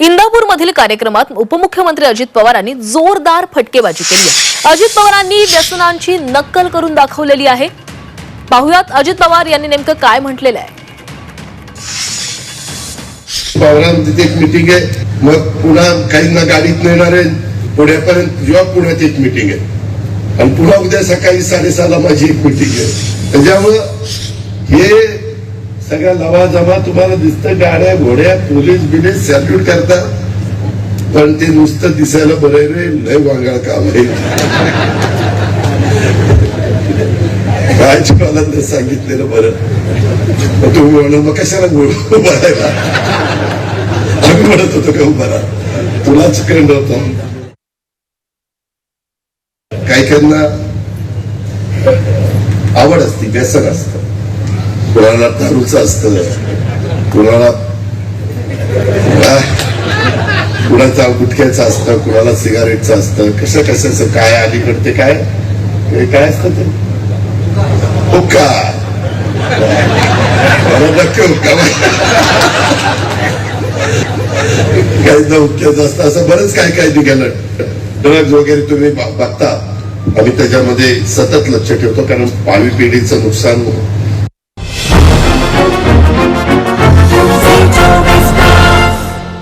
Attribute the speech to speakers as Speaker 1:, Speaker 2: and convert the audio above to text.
Speaker 1: इंदापूरमधील कार्यक्रमात उपमुख्यमंत्री अजित पवारांनी जोरदार फटकेबाजी केली आहे. अजित पवारांनी व्यसनांची नक्कल करून दाखवलेली आहे. पाहुयात अजित पवार यांनी नेमकं काय म्हटलेलं आहे.
Speaker 2: पवारांची एक मिटिंग आहे. मग पुन्हा काहींना गाडीत नेणार आहे. पुण्यापर्यंत जेव्हा पुण्यात एक मिटिंग आहे. आणि पुन्हा उद्या सकाळी साडेसहाला माझी एक मिटिंग आहे. त्याच्यामुळं हे सगळ्या लवाजमा तुम्हाला दिसतं गाड्या घोड्या पोलीस बिलीस सॅल्यूट करतात. पण ते नुसतं दिसायला बरं रे लय वांगाळ काम आहे. राज्यपालांना सांगितलेलं बरं. तुम्ही म्हणून मग कशाला बोल बोलायला? आम्ही म्हणत होतो का उभा तुलाच कळलं होतं. काही काहींना आवड असते व्यसन असतं. कुणाला दारूच असतं कुणाला कुणाचा गुटख्याचं असतं कुणाला सिगारेटचं असतं कसं कशाचं काय अलीकडे ते काय? हे काय असतं ते? हुक्का. नक्की हुक्का काही हुक्क्याचं असतं असं बरंच काय काय निघालं. ड्रग्ज वगैरे तुम्ही बघता. आम्ही त्याच्यामध्ये सतत लक्ष ठेवतो कारण भावी पिढीचं नुकसान